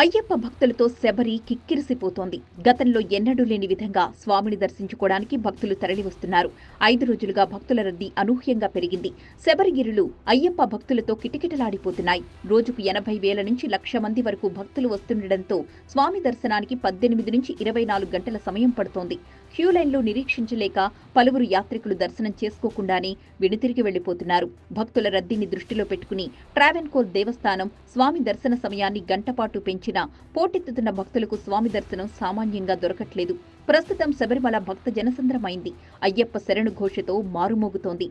అయ్యప్ప భక్తులతో శబరి కిక్కిరిసిపోతోంది. గతంలో ఎన్నడూ లేని విధంగా స్వామిని దర్శించుకోవడానికి భక్తులు తరలివస్తున్నారు. ఐదు రోజులుగా భక్తుల రద్దీ అనూహ్యంగా పెరిగింది. శబరిగిరులు అయ్యప్ప భక్తులతో కిటకిటలాడిపోతున్నాయి. రోజుకు ఎనభై వేల నుంచి లక్ష మంది వరకు భక్తులు వస్తుండటంతో స్వామి దర్శనానికి పద్దెనిమిది నుంచి ఇరవై నాలుగు గంటల సమయం పడుతోంది. క్యూలైన్లో నిరీక్షించలేక పలువురు యాత్రికులు దర్శనం చేసుకోకుండానే వెనుతిరిగి వెళ్ళిపోతున్నారు భక్తుల రద్దీని దృష్టిలో పెట్టుకుని ట్రావెన్కోర్ దేవస్థానం స్వామి దర్శన సమయాన్ని గంటపాటు పెంచి పెంచినా పోటెత్తుతున్న భక్తులకు స్వామి దర్శనం సామాన్యంగా దొరకట్లేదు. ప్రస్తుతం శబరిమల భక్త జనసంద్రమైంది. అయ్యప్ప శరణు ఘోషతో మారుమోగుతోంది.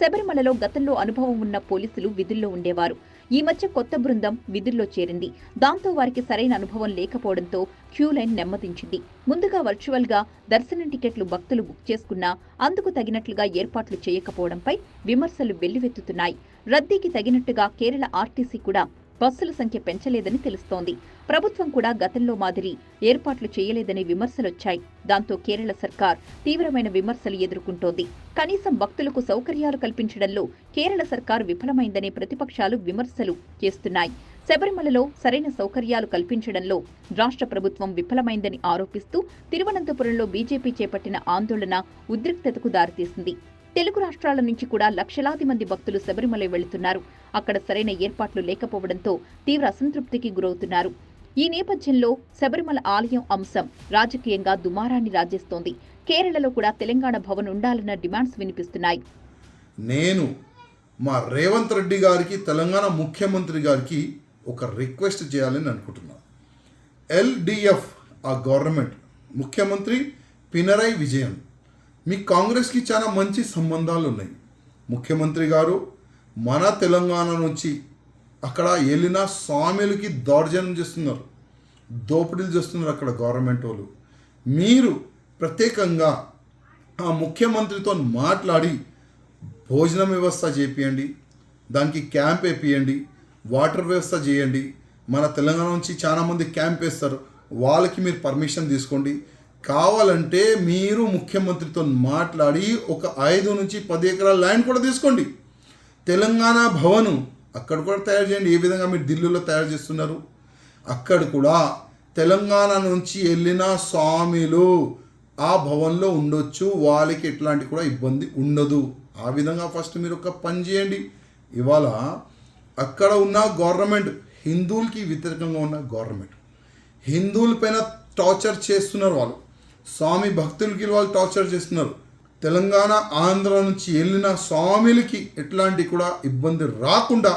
శబరిమలలో గతంలో అనుభవం ఉన్న పోలీసులు విధుల్లో ఉండేవారు. ఈ మధ్య కొత్త బృందం విధుల్లో చేరింది. దాంతో వారికి సరైన అనుభవం లేకపోవడంతో క్యూ లైన్ నెమ్మదించింది. ముందుగా వర్చువల్గా దర్శనం టికెట్లు భక్తులు బుక్ చేసుకున్నా అందుకు తగినట్లుగా ఏర్పాట్లు చేయకపోవడంపై విమర్శలు వెల్లువెత్తుతున్నాయి. రద్దీకి తగినట్టుగా కేరళ ఆర్టీసీ కూడా బస్సుల సంఖ్య పెంచలేదని తెలుస్తోంది. ప్రభుత్వం కూడా గతంలో మాదిరి ఏర్పాట్లు చేయలేదనే విమర్శలొచ్చాయి. దాంతో కేరళ సర్కార్ తీవ్రమైన విమర్శలు ఎదుర్కొంటోంది. కనీసం భక్తులకు సౌకర్యాలు కల్పించడంలో కేరళ సర్కార్ విఫలమైందనే ప్రతిపక్షాలు విమర్శలు చేస్తున్నాయి. శబరిమలలో సరైన సౌకర్యాలు కల్పించడంలో రాష్ట్ర ప్రభుత్వం విఫలమైందని ఆరోపిస్తూ తిరువనంతపురంలో బీజేపీ చేపట్టిన ఆందోళన ఉద్రిక్తతకు దారితీసింది. తెలుగు రాష్ట్రాల నుంచి కూడా లక్షలాది మంది భక్తులు శబరిమల వెళుతున్నారు. అక్కడ సరైన ఏర్పాట్లు లేకపోవడంతో తీవ్ర అసంతృప్తికి గురవుతున్నారు. ఈ నేపథ్యంలో శబరిమల ఆలయం అంశం రాజకీయంగా దుమారాన్ని రాజేస్తోంది. కేరళలో కూడా తెలంగాణ భవన్ ఉండాలన్న డిమాండ్స్ వినిపిస్తున్నాయి. నేను మా రేవంత్ రెడ్డి గారికి తెలంగాణ ముఖ్యమంత్రి గారికి ఒక రిక్వెస్ట్ చేయాలని అనుకుంటున్నాను ఎల్డిఎఫ్ ఆ గవర్నమెంట్ ముఖ్యమంత్రి పినరై విజయన్ మీ కాంగ్రెస్కి చాలా మంచి సంబంధాలు ఉన్నాయి ముఖ్యమంత్రి గారు మన తెలంగాణ నుంచి అక్కడ వెళ్ళిన స్వామిలకి దౌర్జన్యం చేస్తున్నారు. దోపిడీలు చేస్తున్నారు అక్కడ గవర్నమెంట్ వాళ్ళు. మీరు ప్రత్యేకంగా ఆ ముఖ్యమంత్రితో మాట్లాడి భోజనం వ్యవస్థ చేపియండి దానికి క్యాంప్ వేపియండి వాటర్ వ్యవస్థ చేయండి. మన తెలంగాణ నుంచి చాలామంది క్యాంప్ వేస్తారు. వాళ్ళకి మీరు పర్మిషన్ తీసుకోండి. కావాలంటే మీరు ముఖ్యమంత్రితో మాట్లాడి ఒక ఐదు నుంచి పది ఎకరాల ల్యాండ్ కూడా తీసుకోండి. తెలంగాణ భవను అక్కడ కూడా తయారు చేయండి. ఏ విధంగా మీరు ఢిల్లీలో తయారు చేస్తున్నారు? అక్కడ కూడా తెలంగాణ నుంచి వెళ్ళిన స్వామిలు ఆ భవన్లో ఉండొచ్చు. వాళ్ళకి ఎట్లాంటి కూడా ఇబ్బంది ఉండదు. ఆ విధంగా ఫస్ట్ మీరు ఒక పని చేయండి. ఇవాళ అక్కడ ఉన్న గవర్నమెంట్ హిందువులకి వ్యతిరేకంగా ఉన్న గవర్నమెంట్ హిందువుల పైన టార్చర్ చేస్తున్నారు వాళ్ళు. స్వామి భక్తులకి వాళ్ళు టార్చర్ చేస్తున్నారు. తెలంగాణ ఆంధ్ర నుంచి వెళ్ళిన స్వామిలకి ఎట్లాంటి కూడా ఇబ్బంది రాకుండా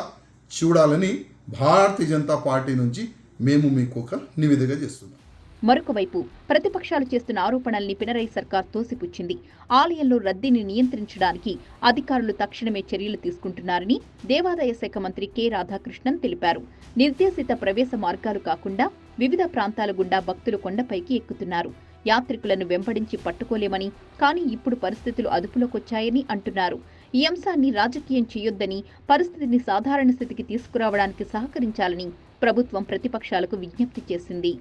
చూడాలని భారతీయ జనతా పార్టీ నుంచి మేము మీకు ఒక నివేదిక చేస్తున్నాం. మరొకవైపు ప్రతిపక్షాలు చేస్తున్న ఆరోపణల్ని పినరై సర్కార్ తోసిపుచ్చింది. ఆలయంలో రద్దీని నియంత్రించడానికి అధికారులు తక్షణమే చర్యలు తీసుకుంటున్నారని దేవాదాయ శాఖ మంత్రి కె. రాధాకృష్ణన్ తెలిపారు. నిర్దేశిత ప్రవేశ మార్గాలు కాకుండా వివిధ ప్రాంతాల గుండా భక్తులు కొండపైకి ఎక్కుతున్నారు. యాత్రికులను వెంబడించి పట్టుకోలేమని కానీ ఇప్పుడు పరిస్థితులు అదుపులోకొచ్చాయని అంటున్నారు. ఈ అంశాన్ని రాజకీయం చేయొద్దని పరిస్థితిని సాధారణ స్థితికి తీసుకురావడానికి సహకరించాలని ప్రభుత్వం ప్రతిపక్షాలకు విజ్ఞప్తి చేసింది.